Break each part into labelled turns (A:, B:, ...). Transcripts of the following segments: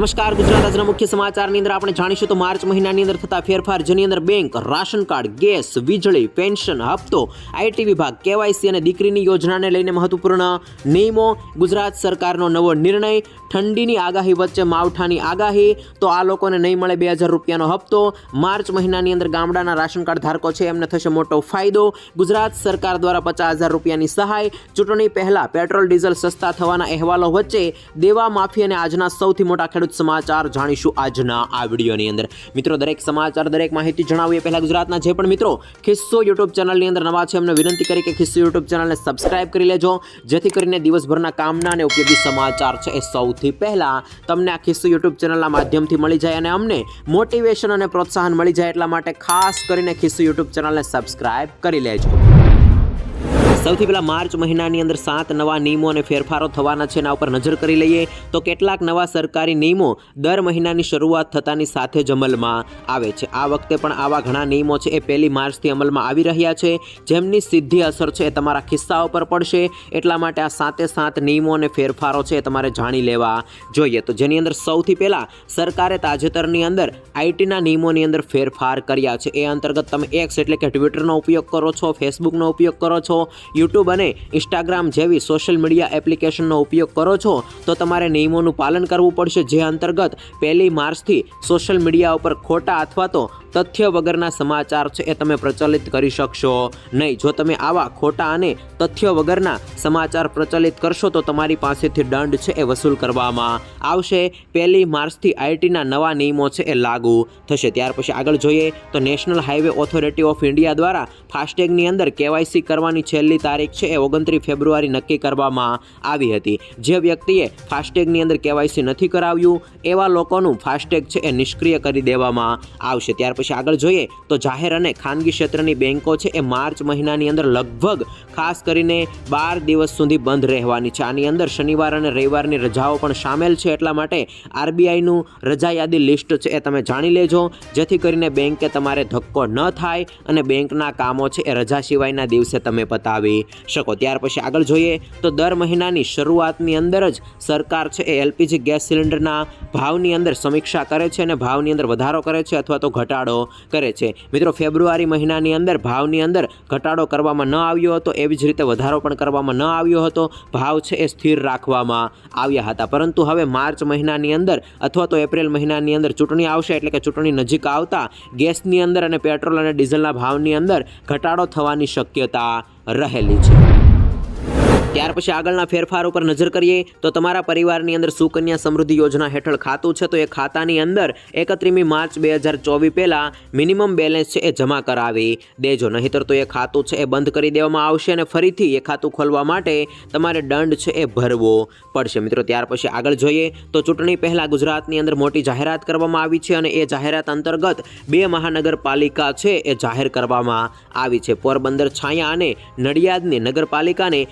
A: નમસ્કાર, ગુજરાત આજના મુખ્ય સમાચારની અંદર આપણે જાણીશું તો માર્ચ મહિનાની અંદર થતા ફેરફાર, જેની અંદર બેંક, રાશન કાર્ડ, ગેસ, વીજળી, પેન્શન, હપ્તો, આઈટી વિભાગ, કેવાયસી અને દીકરીની યોજનાને લઈને મહત્વપૂર્ણ નિયમો, ગુજરાત સરકારનો નવો નિર્ણય, ઠંડીની આગાહી વચ્ચે માવઠાની આગાહી, તો આ લોકોને નહીં મળે બે હજાર રૂપિયાનો હપ્તો, માર્ચ મહિનાની અંદર ગામડાના રાશન કાર્ડ ધારકો છે, એમને થશે મોટો ફાયદો, ગુજરાત સરકાર દ્વારા પચાસ હજાર રૂપિયાની સહાય, ચૂંટણી પહેલાં પેટ્રોલ, ડીઝલ સસ્તા થવાના અહેવાલો વચ્ચે દેવા માફી અને આજના સૌથી મોટા ખેડૂત સમાચાર જાણીશું આજના આ વિડીયોની અંદર. મિત્રો, દરેક સમાચાર, દરેક માહિતી જણાવીએ પહેલાં ગુજરાતના જે પણ મિત્રો, ખિસ્સો યુટ્યુબ ચેનલની અંદર નવા છે, એમને વિનંતી કરી કે ખિસ્સો યુટ્યુબ ચેનલને સબસ્ક્રાઇબ કરી લેજો, જેથી કરીને દિવસભરના કામના અને ઉપયોગી સમાચાર છે એ સૌથી પહેલાં તમને આ ખિસ્સો યુટ્યુબ ચેનલના માધ્યમથી મળી જાય અને અમને મોટિવેશન અને પ્રોત્સાહન મળી જાય એટલા માટે ખાસ કરીને ખિસ્સો યુટ્યુબ ચેનલને સબસ્ક્રાઇબ કરી લેજો. સૌથી પહેલા માર્ચ મહિનાની અંદર સાત નવા નિયમો અને ફેરફારો થવાના છે એના ઉપર નજર કરી લઈએ તો કેટલાક નવા સરકારી નિયમો દર મહિનાની શરૂઆત થતાની સાથે જ અમલમાં આવે છે. આ વખતે પણ આવા ઘણા નિયમો છે એ પહેલી માર્ચથી અમલમાં આવી રહ્યા છે. જેમની સીધી અસર છે એ તમારા ખિસ્સા ઉપર પડશે. એટલા માટે આ સાતે સાત નિયમો અને ફેરફારો છે એ તમારે જાણી લેવા જોઈએ. તો જેની અંદર સૌથી પહેલાં સરકારે તાજેતરની અંદર આઈટીના નિયમોની અંદર ફેરફાર કર્યા છે. એ અંતર્ગત તમે એક્સ એટલે કે ટ્વિટરનો ઉપયોગ કરો છો ફેસબુકનો ઉપયોગ કરો છો યુટ્યુબ અને ઇન્સ્ટાગ્રામ જેવી સોશિયલ મીડિયા એપ્લિકેશનનો ઉપયોગ કરો છો, તો તમારે નિયમોનું પાલન કરવું પડશે. જે અંતર્ગત પહેલી માર્ચથી સોશિયલ મીડિયા ઉપર ખોટા અથવા તો તથ્ય વગરના સમાચાર છે એ તમે પ્રચલિત કરી શકશો નહીં. જો તમે આવા ખોટા અને તથ્ય વગરના સમાચાર પ્રચલિત કરશો, તો તમારી પાસેથી દંડ છે એ વસૂલ કરવામાં આવશે. પહેલી માર્ચથી આઈટીના નવા નિયમો છે એ લાગુ થશે. ત્યાર પછી આગળ જોઈએ તો national highway authority of India દ્વારા ફાસ્ટેગની અંદર કેવાયસી કરવાની છેલ્લી તારીખ છે એ ઓગણત્રીસ ફેબ્રુઆરી નક્કી કરવામાં આવી હતી. જે વ્યક્તિએ ફાસ્ટેગની અંદર કેવાયસી નથી કરાવ્યું, એવા લોકોનું ફાસ્ટેગ છે એ નિષ્ક્રિય કરી દેવામાં આવશે. ત્યાર પછી આગળ જોઈએ તો જાહેર અને ખાનગી ક્ષેત્રની બેન્કો છે એ માર્ચ મહિનાની અંદર લગભગ ખાસ કરીને બાર દિવસ સુધી બંધ રહેવાની છે. આની અંદર શનિવાર અને રવિવારની રજાઓ પણ સામેલ છે. એટલા માટે આરબીઆઈનું રજા યાદી લિસ્ટ છે એ તમે જાણી લેજો. જેથી કરીને બેન્કે તમારે ધક્કો ન થાય અને બેંકના કામો છે એ રજા સિવાયના દિવસે તમે પતાવી શકો. ત્યાર પછી આગળ જોઈએ તો દર મહિનાની શરૂઆતની અંદર જ સરકાર છે એ એલપીજી ગેસ સિલિન્ડરના ભાવની અંદર સમીક્ષા કરે છે અને ભાવની અંદર વધારો કરે છે અથવા તો ઘટાડો કરે છે. મિત્રો, ફેબ્રુઆરી મહિનાની અંદર ભાવની અંદર ઘટાડો કરવામાં ન આવ્યો હતો, એવી જ રીતે વધારો પણ કરવામાં ન આવ્યો હતો. ભાવ છે એ સ્થિર રાખવામાં આવ્યા હતા. પરંતુ હવે માર્ચ મહિનાની અંદર અથવા તો એપ્રિલ મહિનાની અંદર ચૂંટણી આવશે એટલે કે ચૂંટણી નજીક આવતા ગેસની અંદર અને પેટ્રોલ અને ડીઝલના ભાવની અંદર ઘટાડો થવાની શક્યતા રહેલી છે. ત્યાર પછી આગળના ફેરફાર ઉપર નજર કરીએ તો તમારા પરિવારની અંદર સુકન્યા સમૃદ્ધિ યોજના હેઠળ ખાતું છે તો એ ખાતાની અંદર એકત્રીમી માર્ચ બે હજાર ચોવીસ પહેલાં મિનિમમ બેલેન્સ છે એ જમા કરાવી દેજો. નહીંતર તો એ ખાતું છે એ બંધ કરી દેવામાં આવશે અને ફરીથી એ ખાતું ખોલવા માટે તમારે દંડ છે એ ભરવો પડશે. મિત્રો, ત્યાર પછી આગળ જોઈએ તો ચૂંટણી પહેલાં ગુજરાતની અંદર મોટી જાહેરાત કરવામાં આવી છે અને એ જાહેરાત અંતર્ગત બે મહાનગરપાલિકા છે એ જાહેર કરવામાં આવી છે. પોરબંદર, છાયા અને નડિયાદની નગરપાલિકાને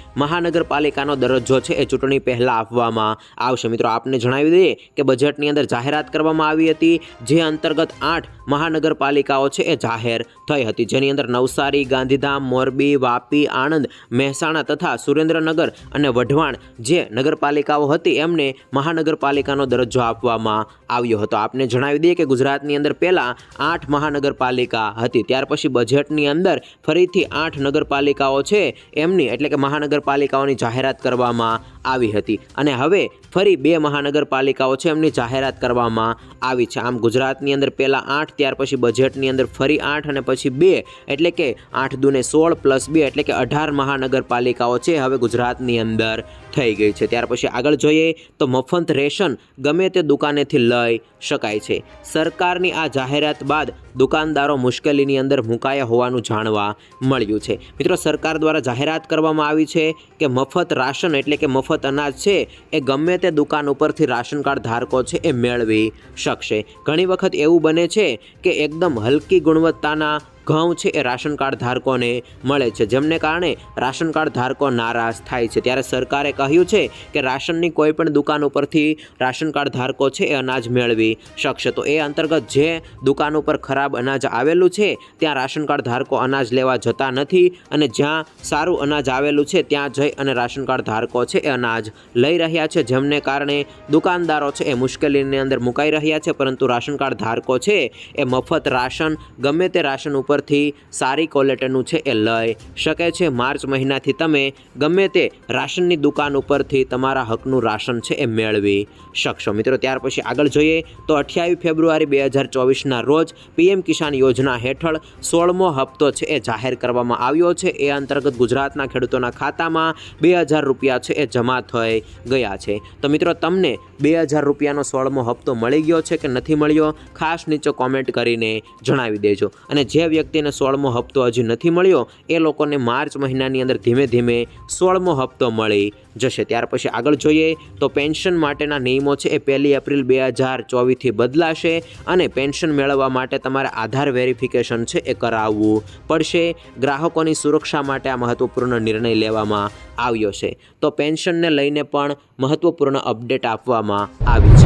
A: મહાનગરપાલિકાનો દરજ્જો છે એ ચૂંટણી પહેલાં આપવામાં આવશે. મિત્રો, આપને જણાવી દઈએ કે બજેટની અંદર જાહેરાત કરવામાં આવી હતી, જે અંતર્ગત આઠ મહાનગરપાલિકાઓ છે એ જાહેર થઈ હતી. જેની અંદર નવસારી, ગાંધીધામ, મોરબી, વાપી, આણંદ, મહેસાણા તથા સુરેન્દ્રનગર અને વઢવાણ જે નગરપાલિકાઓ હતી એમને મહાનગરપાલિકાનો દરજ્જો આપવામાં આવ્યો હતો. આપને જણાવી દઈએ કે ગુજરાતની અંદર પહેલાં આઠ મહાનગરપાલિકા હતી. ત્યાર પછી બજેટની અંદર ફરીથી આઠ નગરપાલિકાઓ છે એમની, એટલે કે મહાનગરપાલિકાઓની જાહેરાત કરવામાં આવી હતી અને હવે ફરી બે મહાનગરપાલિકાઓ છે એમની જાહેરાત કરવામાં આવી છે. આમ ગુજરાતની અંદર પહેલાં આઠ, ત્યાર પછી બજેટની અંદર ફરી આઠ અને પછી બે, એટલે કે આઠ દુને સોળ પ્લસ બે, એટલે કે અઢાર મહાનગરપાલિકાઓ છે હવે ગુજરાતની અંદર થઈ ગઈ છે. ત્યાર પછી આગળ જોઈએ તો મફત રેશન ગમે તે દુકાનેથી લઈ શકાય છે. સરકારની આ જાહેરાત બાદ દુકાનદારો મુશ્કેલીની અંદર મુકાયા હોવાનું જાણવા મળ્યું છે. મિત્રો, સરકાર દ્વારા જાહેરાત કરવામાં આવી છે કે મફત રાશન એટલે કે મફત અનાજ છે, એ ગમે તે દુકાન ઉપરથી રાશન કાર્ડ ધારકો છે, એ મેળવી શકશે. ઘણી વખત એવું બને છે કે એકદમ હલકી ગુણવત્તાના ઘઉં છે એ રાશન કાર્ડ ધારકોને મળે છે. જેમને કારણે રાશન કાર્ડ ધારકો નારાજ થાય છે. ત્યારે સરકારે કહ્યું છે કે રાશનની કોઈ પણ દુકાન ઉપરથી રાશન કાર્ડ ધારકો છે એ અનાજ મેળવી શકશે. તો એ અંતર્ગત જે દુકાન ઉપર ખરાબ અનાજ આવેલું છે, ત્યાં રાશન કાર્ડ ધારકો અનાજ લેવા જતા નથી અને જ્યાં સારું અનાજ આવેલું છે, ત્યાં જઈ અને રાશન કાર્ડ ધારકો છે એ અનાજ લઈ રહ્યા છે. જેમને કારણે દુકાનદારો છે એ મુશ્કેલીની અંદર મુકાઈ રહ્યા છે, પરંતુ રાશન કાર્ડ ધારકો છે એ મફત રાશન ગમે તે રાશન ઉપરથી સારી ક્વોલિટીનું છે એ લઈ શકે છે. માર્ચ મહિનાથી તમે ગમે તે રાશનની દુકાન ઉપરથી તમારા હકનું રાશન છે એ મેળવી શકશો. મિત્રો, ત્યાર પછી આગળ જોઈએ તો અઠ્યાવીસ ફેબ્રુઆરી બે હજાર ચોવીસના રોજ પીએમ કિસાન યોજના હેઠળ સોળમો હપ્તો છે એ જાહેર કરવામાં આવ્યો છે. એ અંતર્ગત ગુજરાતના ખેડૂતોના ખાતામાં બે હજાર રૂપિયા છે એ જમા થઈ ગયા છે. તો મિત્રો, તમને બે હજાર રૂપિયાનો સોળમો હપ્તો મળી ગયો છે કે નથી મળ્યો? ખાસ નીચે કોમેન્ટ કરીને જણાવી દેજો. અને જે વ્યક્તિને સોળમો હપ્તો હજી નથી મળ્યો. એ લોકોને માર્ચ મહિનાની અંદર ધીમે ધીમે સોળમો હપ્તો મળી જશે. ત્યાર પછી આગળ જોઈએ તો પેન્શન માટેના નિયમો છે એ પહેલી એપ્રિલ બે હજાર ચોવીસથી બદલાશે અને પેન્શન મેળવવા માટે તમારે આધાર વેરિફિકેશન છે એ કરાવવું પડશે. ગ્રાહકોની સુરક્ષા માટે આ મહત્વપૂર્ણ નિર્ણય લેવામાં આવ્યો છે. તો પેન્શનને લઈને પણ મહત્વપૂર્ણ અપડેટ આપવામાં આવી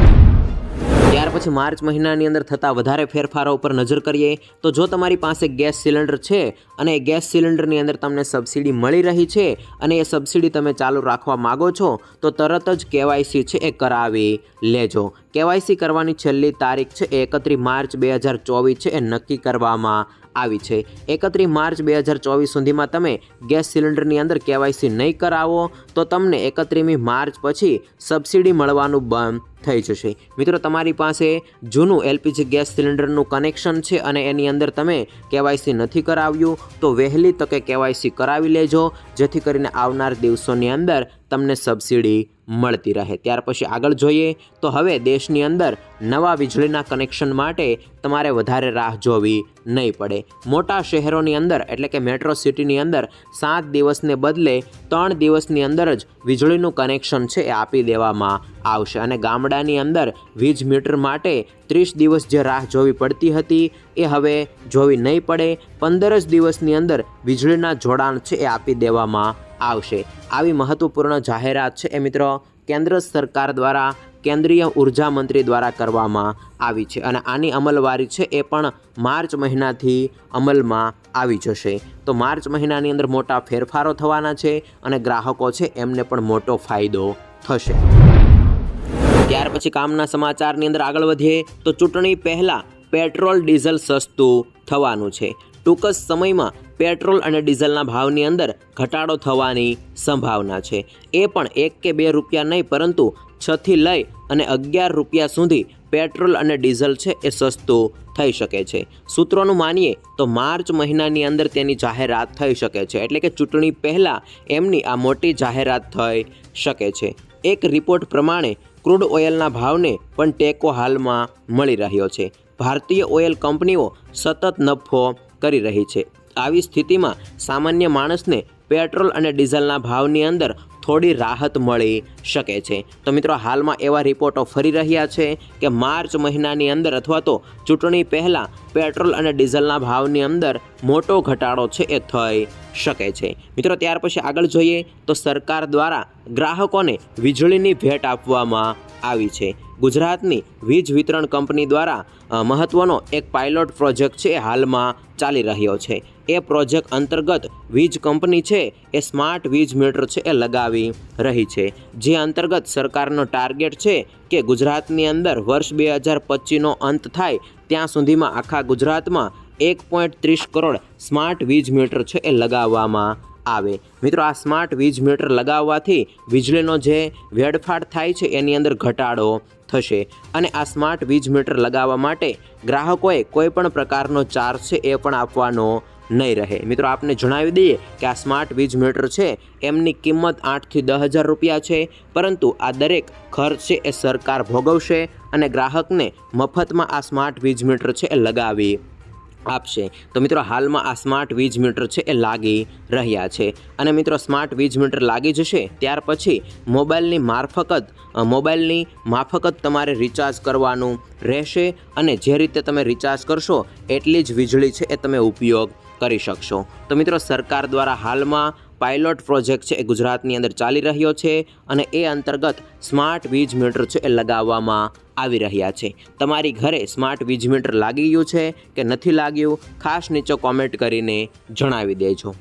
A: ત્યાર પછી માર્ચ મહિનાની અંદર થતા વધારે ફેરફારો ઉપર નજર કરીએ તો જો તમારી પાસે ગેસ સિલિન્ડર છે અને ગેસ સિલિન્ડરની અંદર તમને સબસિડી મળી રહી છે અને એ સબસિડી તમે ચાલુ રાખવા માગો છો, તો તરત જ કેવાયસી છે એ કરાવી લેજો. કેવાયસી કરવાની છેલ્લી તારીખ છે એ એકત્રીસ માર્ચ બે હજાર ચોવીસ છે એ નક્કી કરવામાં આવી છે. એકત્રીસ માર્ચ બે હજાર ચોવીસ સુધીમાં તમે ગેસ સિલિન્ડરની અંદર કેવાયસી નહીં કરાવો, તો તમને એકત્રીસમી માર્ચ પછી સબસિડી મળવાનું બંધ થઈ જશે. મિત્રો, તમારી પાસે જૂનું એલપીજી ગેસ સિલિન્ડરનું કનેક્શન છે અને એની અંદર તમે કેવાયસી નથી કરાવ્યું, તો વહેલી તકે કેવાયસી કરાવી લેજો, જેથી કરીને આવનાર દિવસોની અંદર તમને સબસિડી મળતી રહે. ત્યાર પછી આગળ જોઈએ તો હવે દેશની અંદર નવા વીજળીના કનેક્શન માટે તમારે વધારે રાહ જોવી નહીં પડે. મોટા શહેરોની અંદર, એટલે કે મેટ્રો સિટીની અંદર, સાત દિવસને બદલે ત્રણ દિવસની અંદર જ વીજળીનું કનેક્શન છે એ આપી દેવામાં આવશે. અને ગામડાની અંદર વીજ મીટર માટે ત્રીસ દિવસ જે રાહ જોવી પડતી હતી એ હવે જોવી નહીં પડે. પંદર જ દિવસની અંદર વીજળીના જોડાણ છે એ આપી દેવામાં આવશે. આવી મહત્વપૂર્ણ જાહેરાત છે એ મિત્રો કેન્દ્ર સરકાર દ્વારા, કેન્દ્રીય ઊર્જા મંત્રી દ્વારા કરવામાં આવી છે અને આની અમલવારી છે એ પણ માર્ચ મહિનાથી અમલમાં આવી જશે. તો માર્ચ મહિનાની અંદર મોટા ફેરફારો થવાના છે અને ગ્રાહકો છે એમને પણ મોટો ફાયદો થશે. ત્યાર પછી કામના સમાચારની અંદર આગળ વધીએ તો ચૂંટણી પહેલાં પેટ્રોલ, ડીઝલ સસ્તું થવાનું છે. ટૂંક જ સમયમાં પેટ્રોલ અને ડીઝલના ભાવની અંદર ઘટાડો થવાની સંભાવના છે. એ પણ એક કે બે રૂપિયા નહીં, પરંતુ છથી લઈ અને અગિયાર રૂપિયા સુધી પેટ્રોલ અને ડીઝલ છે એ સસ્તું થઈ શકે છે. સૂત્રોનું માનીએ તો માર્ચ મહિનાની અંદર તેની જાહેરાત થઈ શકે છે, એટલે કે ચૂંટણી પહેલાં એમની આ મોટી જાહેરાત થઈ શકે છે. એક રિપોર્ટ પ્રમાણે ક્રૂડ ઓઇલના ભાવને પણ ટેકો હાલમાં મળી રહ્યો છે. ભારતીય ઓઇલ કંપનીઓ સતત નફો કરી રહી છે. આવી સ્થિતિમાં સામાન્ય માણસને પેટ્રોલ અને ડીઝલના ભાવની અંદર થોડી રાહત મળી શકે છે. તો મિત્રો, હાલમાં એવા રિપોર્ટો ફરી રહ્યા છે કે માર્ચ મહિનાની અંદર અથવા તો ચૂંટણી પહેલાં પેટ્રોલ અને ડીઝલના ભાવની અંદર મોટો ઘટાડો છે એ થઈ શકે છે. મિત્રો, ત્યાર પછી આગળ જોઈએ તો સરકાર દ્વારા ગ્રાહકોને વીજળીની ભેટ આપવામાં આવી છે. ગુજરાતની વીજ વિતરણ કંપની દ્વારા મહત્ત્વનો એક પાયલોટ પ્રોજેક્ટ છે હાલમાં ચાલી રહ્યો છે. એ પ્રોજેક્ટ અંતર્ગત વીજ કંપની છે એ સ્માર્ટ વીજ મીટર છે એ લગાવી રહી છે. જે અંતર્ગત સરકારનો ટાર્ગેટ છે કે ગુજરાતની અંદર વર્ષ બે હજાર પચીસનો અંત થાય, ત્યાં સુધીમાં આખા ગુજરાતમાં એક પોઈન્ટ ત્રીસ કરોડ સ્માર્ટ વીજ મીટર છે એ લગાવવામાં આવે. મિત્રો, આ સ્માર્ટ વીજ મીટર લગાવવાથી વીજળીનો જે વેડફાટ થાય છે, એની અંદર ઘટાડો થશે અને આ સ્માર્ટ વીજ મીટર લગાવવા માટે ગ્રાહકોએ કોઈ પણ પ્રકારનો ચાર્જ છે એ પણ આપવાનો નહીં રહે. મિત્રો, આપને જણાવી દઈએ કે આ સ્માર્ટ વીજ મીટર છે, એમની કિંમત આઠથી દસ હજાર રૂપિયા છે, પરંતુ આ દરેક ખર્ચ છે એ સરકાર ભોગવશે અને ગ્રાહકને મફતમાં આ સ્માર્ટ વીજ મીટર છે એ લગાવી આપશે. તો મિત્રો, હાલમાં આ સ્માર્ટ વીજ મીટર છે એ લાગી રહ્યા છે. અને મિત્રો, સ્માર્ટ વીજ મીટર લાગી જશે ત્યાર પછી મોબાઈલની મારફત જ મોબાઈલની માફકત તમારે રિચાર્જ કરવાનું રહેશે અને જે રીતે તમે રિચાર્જ કરશો એટલી જ વીજળી છે એ તમે ઉપયોગ કરી શકશો. તો મિત્રો, સરકાર દ્વારા હાલમાં પાયલોટ પ્રોજેક્ટ છે એ ગુજરાતની અંદર ચાલી રહ્યો છે અને એ અંતર્ગત સ્માર્ટ વીજ મીટર છે એ લગાવવામાં આવી રહ્યા છે. તમારી ઘરે સ્માર્ટ વીજ મીટર લાગી ગયું છે કે નથી લાગ્યું? ખાસ નીચે કોમેન્ટ કરીને જણાવી દેજો.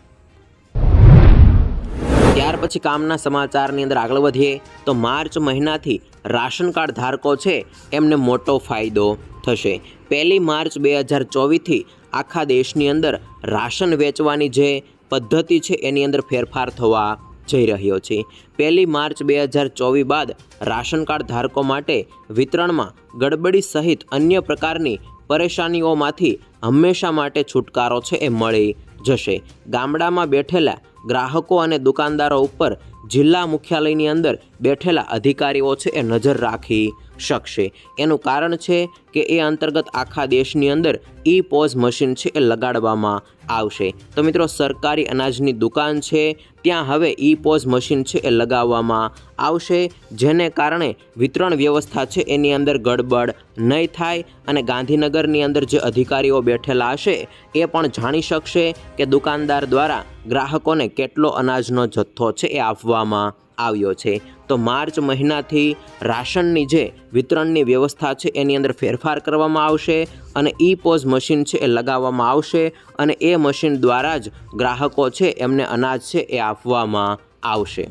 A: ત્યાર પછી કામના સમાચારની અંદર આગળ વધીએ તો માર્ચ મહિનાથી રાશન કાર્ડ ધારકો છે એમને મોટો ફાયદો થશે. પહેલી માર્ચ બે હજાર ચોવીસથી આખા દેશની અંદર રાશન વેચવાની જે પદ્ધતિ છે એની અંદર ફેરફાર થવા જઈ રહ્યો છે. પહેલી માર્ચ બે હજાર ચોવીસ બાદ રાશન કાર્ડ ધારકો માટે વિતરણમાં ગડબડી સહિત અન્ય પ્રકારની પરેશાનીઓમાંથી હંમેશા માટે છુટકારો છે એ મળી જશે. ગામડામાં બેઠેલા ગ્રાહકો અને દુકાનદારો ઉપર જિલ્લા મુખ્યાલયની અંદર બેઠેલા અધિકારીઓ છે એ નજર રાખી શકશે. એનું કારણ છે કે એ અંતર્ગત આખા દેશની અંદર ઈ પોઝ મશીન છે એ લગાડવામાં આવશે. તો મિત્રો, સરકારી અનાજની દુકાન છે, ત્યાં હવે ઈ પોઝ મશીન છે એ લગાવવામાં આવશે, જેને કારણે વિતરણ વ્યવસ્થા છે એની અંદર ગડબડ નહીં થાય અને ગાંધીનગરની અંદર જે અધિકારીઓ બેઠેલા હશે એ પણ જાણી શકશે કે દુકાનદાર દ્વારા ગ્રાહકોને કેટલો અનાજનો જથ્થો છે એ આપવામાં આવ્યો છે. તો માર્ચ મહિનાથી રાશનની જે વિતરણની વ્યવસ્થા છે, એની અંદર ફેરફાર કરવામાં આવશે અને ઈ પોઝ મશીન છે એ લગાવવામાં આવશે અને એ મશીન દ્વારા જ ગ્રાહકો છે, એમને અનાજ છે એ આપવામાં આવશે.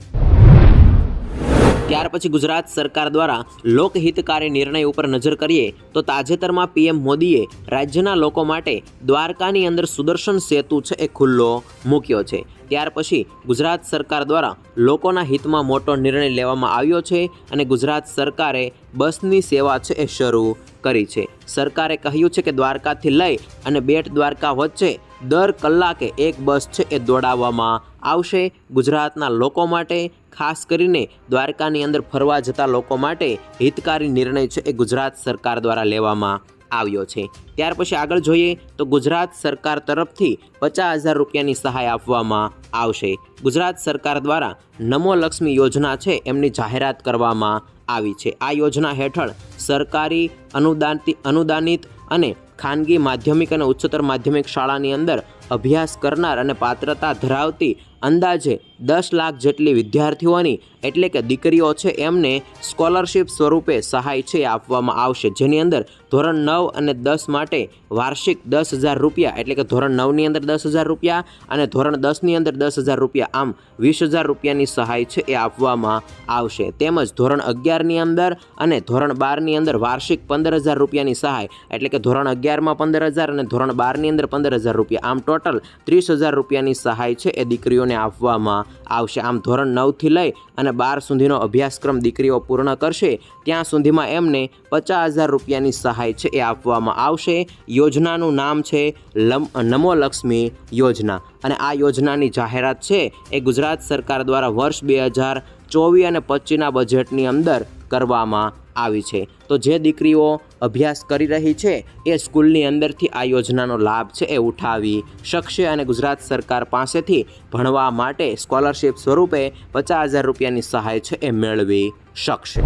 A: ત્યાર પછી ગુજરાત સરકાર દ્વારા લોકહિતકારી નિર્ણય ઉપર નજર કરીએ તો તાજેતરમાં પીએમ મોદીએ રાજ્યના લોકો માટે દ્વારકાની અંદર સુદર્શન સેતુ છે એ ખુલ્લો મૂક્યો છે. ત્યાર પછી ગુજરાત સરકાર દ્વારા લોકોના હિતમાં મોટો નિર્ણય લેવામાં આવ્યો છે અને ગુજરાત સરકારે બસની સેવા છે એ શરૂ કરી છે. સરકારે કહ્યું છે કે દ્વારકાથી લઈ અને બેટ દ્વારકા વચ્ચે દર કલાકે એક બસ છે એ દોડાવવામાં આવશે. ગુજરાતના લોકો માટે, ખાસ કરીને દ્વારકાની અંદર ફરવા જતા લોકો માટે હિતકારી નિર્ણય છે એ ગુજરાત સરકાર દ્વારા લેવામાં આવ્યો છે. ત્યાર પછી આગળ જોઈએ તો ગુજરાત સરકાર તરફથી પચાસ હજાર રૂપિયાની સહાય આપવામાં આવશે. ગુજરાત સરકાર દ્વારા નમો લક્ષ્મી યોજના છે એમની જાહેરાત કરવામાં આવી છે. આ યોજના હેઠળ સરકારી અનુદાનથી અનુદાનિત અને ખાનગી માધ્યમિક અને ઉચ્ચતર માધ્યમિક શાળાની અંદર અભ્યાસ કરનાર અને પાત્રતા ધરાવતી અંદાજે દસ લાખ જેટલી વિદ્યાર્થીઓની, એટલે કે દીકરીઓ છે, એમને સ્કોલરશિપ સ્વરૂપે સહાય છે આપવામાં આવશે. જેની અંદર ધોરણ નવ અને દસ માટે વાર્ષિક દસ હજાર રૂપિયા, એટલે કે ધોરણ નવની અંદર દસ હજાર રૂપિયા અને ધોરણ દસની અંદર દસ હજાર રૂપિયા, આમ વીસ હજાર રૂપિયાની સહાય છે એ આપવામાં આવશે. તેમજ ધોરણ અગિયારની અંદર અને ધોરણ બારની અંદર વાર્ષિક પંદર હજાર રૂપિયાની સહાય, એટલે કે ધોરણ અગિયારમાં પંદર હજાર અને ધોરણ બારની અંદર પંદર હજાર રૂપિયા. આમ ટોટલ ત્રીસ હજાર રૂપિયાની સહાય છે એ દીકરીઓને આપવામાં આવશે. આમ ધોરણ નવથી લઈ અને બાર સુધીનો અભ્યાસક્રમ દીકરીઓ પૂર્ણ કરશે, ત્યાં સુધીમાં એમને પચાસ હજાર રૂપિયાની સહાય છે એ આપવામાં આવશે. યોજનાનું નામ છે લમ, નમો લક્ષ્મી યોજના. અને આ યોજનાની જાહેરાત છે એ ગુજરાત સરકાર દ્વારા વર્ષ બે હજાર ચોવીસ અને પચીસના બજેટની અંદર કરવામાં આવી છે. તો જે દીકરીઓ અભ્યાસ કરી રહી છે, એ સ્કૂલની અંદરથી આ યોજનાનો લાભ છે એ ઉઠાવી શકશે અને ગુજરાત સરકાર પાસેથી ભણવા માટે સ્કોલરશિપ સ્વરૂપે પચાસ હજાર રૂપિયાની સહાય છે એ મેળવી શકશે.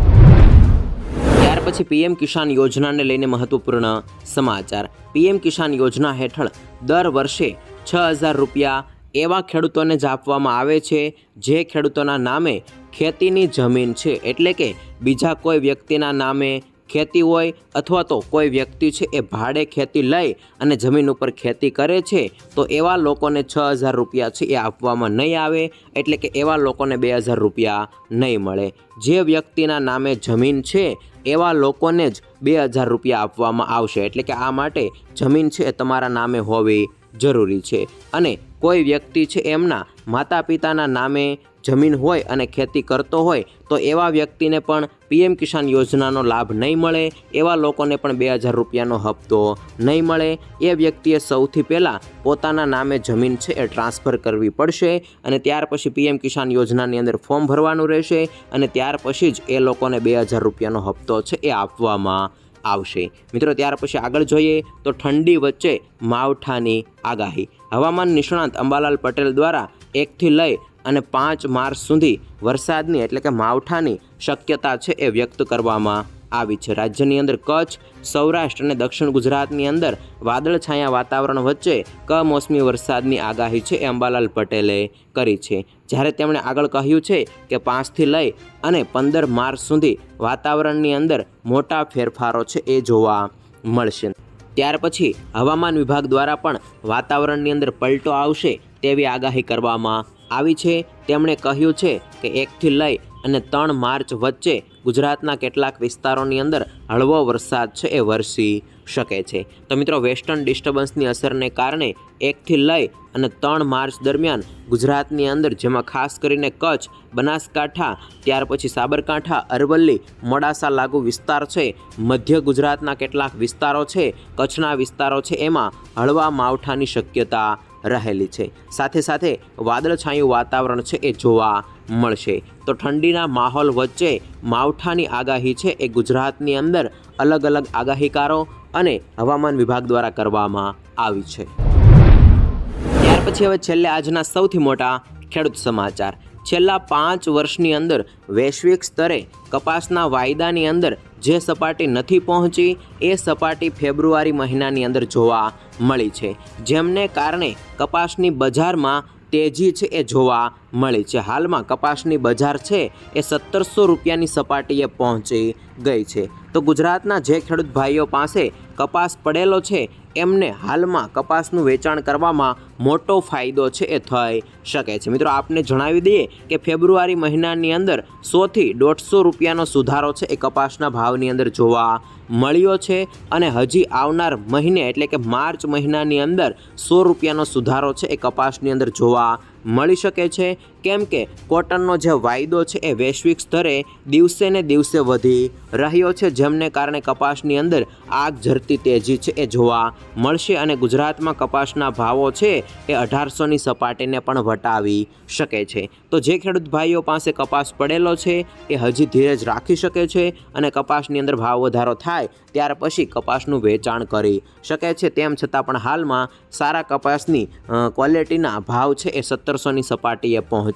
A: ત્યાર પછી પીએમ કિસાન યોજનાને લઈને મહત્વપૂર્ણ સમાચાર. પીએમ કિસાન યોજના હેઠળ દર વર્ષે છ હજાર રૂપિયા એવા ખેડૂતોને જ આપવામાં આવે છે, જે ખેડૂતોના નામે ખેતીની જમીન છે એટલે કે બીજા કોઈ વ્યક્તિના નામે ખેતી હોય અથવા તો કોઈ વ્યક્તિ છે એ ભાડે ખેતી લઈ અને જમીન ઉપર ખેતી કરે છે, તો એવા લોકોને છ હજાર રૂપિયા છે એ આપવામાં નહીં આવે, એટલે કે એવા લોકોને બે હજાર રૂપિયા નહીં મળે. જે વ્યક્તિના નામે જમીન છે, એવા લોકોને જ બે હજાર રૂપિયા આપવામાં આવશે. એટલે કે આ માટે જમીન છે એ તમારા નામે હોવી જરૂરી છે. અને કોઈ વ્યક્તિ છે એમના માતા પિતાના નામે જમીન હોય અને ખેતી કરતો હોય, તો એવા વ્યક્તિને પણ પીએમ કિસાન યોજનાનો લાભ નહીં મળે, એવા લોકોને પણ બે હજાર રૂપિયાનો હપ્તો નહીં મળે. એ વ્યક્તિએ સૌથી પહેલાં પોતાના નામે જમીન છે એ ટ્રાન્સફર કરવી પડશે અને ત્યાર પછી પીએમ કિસાન યોજનાની અંદર ફોર્મ ભરવાનું રહેશે અને ત્યાર પછી જ એ લોકોને બે હજાર રૂપિયાનો હપ્તો છે એ આપવામાં આવશે. મિત્રો, ત્યાર પછી આગળ જોઈએ તો ઠંડી વચ્ચે માવઠાની આગાહી. હવામાન નિષ્ણાંત અંબાલાલ પટેલ દ્વારા એકથી લઈ અને પાંચ માર્ચ સુધી વરસાદની એટલે કે માવઠાની શક્યતા છે એ વ્યક્ત કરવામાં આવી છે. રાજ્યની અંદર કચ્છ, સૌરાષ્ટ્ર અને દક્ષિણ ગુજરાતની અંદર વાદળછાયા વાતાવરણ વચ્ચે કમોસમી વરસાદની આગાહી છે એ અંબાલાલ પટેલે કરી છે. જ્યારે તેમણે આગળ કહ્યું છે કે પાંચથી લઈ અને પંદર માર્ચ સુધી વાતાવરણની અંદર મોટા ફેરફારો છે એ જોવા મળશે. ત્યાર પછી હવામાન વિભાગ દ્વારા પણ વાતાવરણની અંદર પલટો આવશે તેવી આગાહી કરવામાં આવી છે. તેમણે કહ્યું છે કે એકથી લઈ અને ત્રણ માર્ચ વચ્ચે ગુજરાતના કેટલાક વિસ્તારોની અંદર હળવો વરસાદ છે એ વરસી શકે છે. તો મિત્રો, વેસ્ટર્ન ડિસ્ટર્બન્સની અસરને કારણે એકથી લઈ અને ત્રણ માર્ચ દરમિયાન ગુજરાતની અંદર, જેમાં ખાસ કરીને કચ્છ, બનાસકાંઠા, ત્યાર પછી સાબરકાંઠા, અરવલ્લી, મોડાસા લાગુ વિસ્તાર છે, મધ્ય ગુજરાતના કેટલાક વિસ્તારો છે, કચ્છના વિસ્તારો છે, એમાં હળવા માવઠાની શક્યતા રહેલી છે. સાથે સાથે વાદળછાયું વાતાવરણ છે એ જોવા મળશે. તો ઠંડીના માહોલ વચ્ચે માવઠાની આગાહી છે એ ગુજરાતની અંદર અલગ અલગ આગાહીકારો અને હવામાન વિભાગ દ્વારા કરવામાં આવી છે. ત્યાર પછી હવે છેલ્લે આજના સૌથી મોટા ખેડૂત સમાચાર. છેલ્લા પાંચ વર્ષની અંદર વૈશ્વિક સ્તરે કપાસના વાયદાની અંદર જે સપાટી નથી પહોંચી, એ સપાટી ફેબ્રુઆરી મહિનાની અંદર જોવા મળી છે. જેમને કારણે કપાસની બજારમાં તેજી છે એ જોવા મળી છે. હાલમાં કપાસની બજાર છે એ સત્તરસો રૂપિયાની સપાટીએ પહોંચી ગઈ છે. તો ગુજરાતના જે ખેડૂત ભાઈઓ પાસે કપાસ પડેલો છે, એમને હાલમાં કપાસનું વેચાણ કરવામાં મોટો ફાયદો છે એ થઈ શકે છે. મિત્રો, આપને જણાવી દઈએ કે ફેબ્રુઆરી મહિનાની અંદર સોથી દોઢસો રૂપિયાનો સુધારો છે એ કપાસના ભાવની અંદર જોવા મળ્યો છે અને હજી આવનાર મહિને એટલે કે માર્ચ મહિનાની અંદર સો રૂપિયાનો સુધારો છે એ કપાસની અંદર જોવા મળી શકે છે. કેમ કે કોટનનો જે વાયદો છે એ વૈશ્વિક સ્તરે દિવસે ને દિવસે વધી રહ્યો છે, જેમને કારણે કપાસની અંદર આગ ઝરતી તેજી છે એ જોવા મળશે અને ગુજરાતમાં કપાસના ભાવો છે એ અઢારસોની સપાટીને પણ વટાવી શકે છે. તો જે ખેડૂત ભાઈઓ પાસે કપાસ પડેલો છે એ હજી ધીરજ રાખી શકે છે અને કપાસની અંદર ભાવ વધારો થાય ત્યાર પછી કપાસનું વેચાણ કરી શકે છે. તેમ છતાં પણ હાલમાં સારા કપાસની ક્વોલિટીના ભાવ છે એ સત્તરસોની સપાટીએ પહોંચી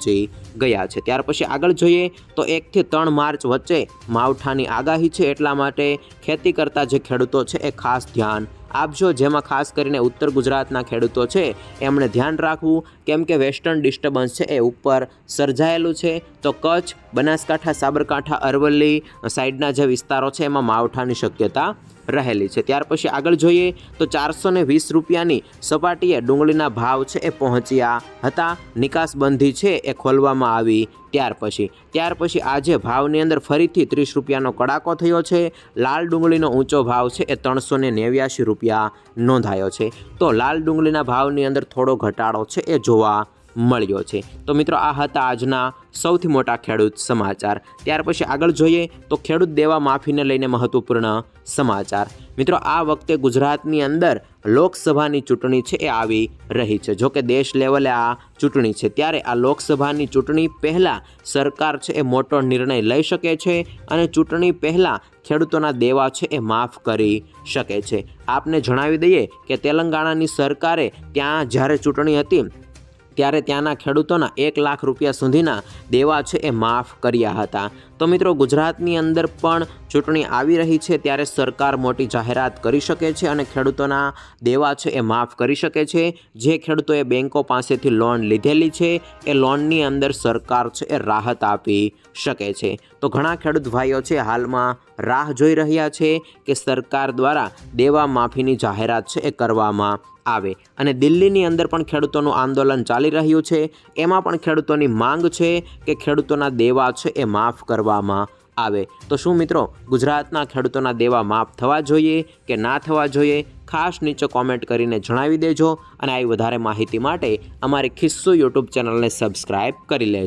A: ગયા છે. ત્યાર પછી આગળ જોઈએ તો એકથી ત્રણ માર્ચ વચ્ચે માવઠાની આગાહી છે એટલા માટે ખેતી કરતા જે ખેડૂતો છે એ ખાસ ધ્યાન આપજો. જેમાં ખાસ કરીને ઉત્તર ગુજરાતના ખેડૂતો છે એમણે ધ્યાન રાખવું કેમ કે વેસ્ટર્ન ડિસ્ટર્બન્સ છે એ ઉપર સર્જાયેલું છે. તો કચ્છ, બનાસકાંઠા, સાબરકાંઠા, અરવલ્લી સાઈડના જે વિસ્તારો છે એમાં માવઠાની શક્યતા રહેલી છે. ત્યાર પછી આગળ જોઈએ તો ચારસો વીસ રૂપિયાની સપાટીએ ડુંગળીના ભાવ છે એ પહોંચ્યા હતા. નિકાસબંધી છે એ ખોલવામાં આવી ત્યાર પછી. ત્યાર પછી આજે ભાવની અંદર ફરીથી ત્રીસ રૂપિયાનો કડાકો થયો છે. લાલ ડુંગળીનો ઊંચો ભાવ છે એ ત્રણસો ને નેવ્યાશી રૂપિયા નોંધાયો છે. તો લાલ ડુંગળીના ભાવની અંદર થોડો ઘટાડો છે એ જોવા મળ્યો છે. તો મિત્રો, આ હતા આજના સૌથી મોટા ખેડૂત સમાચાર. ત્યાર પછી આગળ જોઈએ તો ખેડૂત દેવા માફીને લઈને મહત્વપૂર્ણ સમાચાર. મિત્રો, આ વખતે ગુજરાતની અંદર લોકસભાની ચૂંટણી છે એ આવી રહી છે. જોકે દેશ લેવલે આ ચૂંટણી છે. ત્યારે આ લોકસભાની ચૂંટણી પહેલાં સરકાર છે એ મોટો નિર્ણય લઈ શકે છે અને ચૂંટણી પહેલાં ખેડૂતોના દેવા છે એ માફ કરી શકે છે. આપને જણાવી દઈએ કે તેલંગાણાની સરકારે ત્યાં જ્યારે ચૂંટણી હતી ત્યારે ત્યાંના ખેડૂતોના એક લાખ રૂપિયા સુધીના દેવા છે એ માફ કર્યા હતા. તો મિત્રો ગુજરાતની અંદર પણ ચૂંટણી આવી રહી છે ત્યારે સરકાર મોટી જાહેરાત કરી શકે છે અને ખેડૂતોના દેવા છે એ માફ કરી શકે છે. જે ખેડૂતોએ બેન્કો પાસેથી લોન લીધેલી છે, એ લોનની અંદર સરકાર છે એ રાહત આપી શકે છે. તો ઘણા ખેડૂત ભાઈઓ છે હાલમાં રાહ જોઈ રહ્યા છે કે સરકાર દ્વારા દેવા માફીની જાહેરાત છે એ કરવામાં આવે. અને દિલ્હીની અંદર પણ ખેડૂતોનું આંદોલન ચાલી રહ્યું છે. એમાં પણ ખેડૂતોની માંગ છે કે ખેડૂતોના દેવા છે એ માફ કરવામાં આવે. તો શું મિત્રો, ગુજરાતના ખેડૂતોના દેવા માફ થવા જોઈએ કે ના થવા જોઈએ? ખાસ નીચે કોમેન્ટ કરીને જણાવી દેજો અને આવી વધારે માહિતી માટે અમારી ખિસ્સો યુટ્યુબ ચેનલને સબસ્ક્રાઈબ કરી લેજો.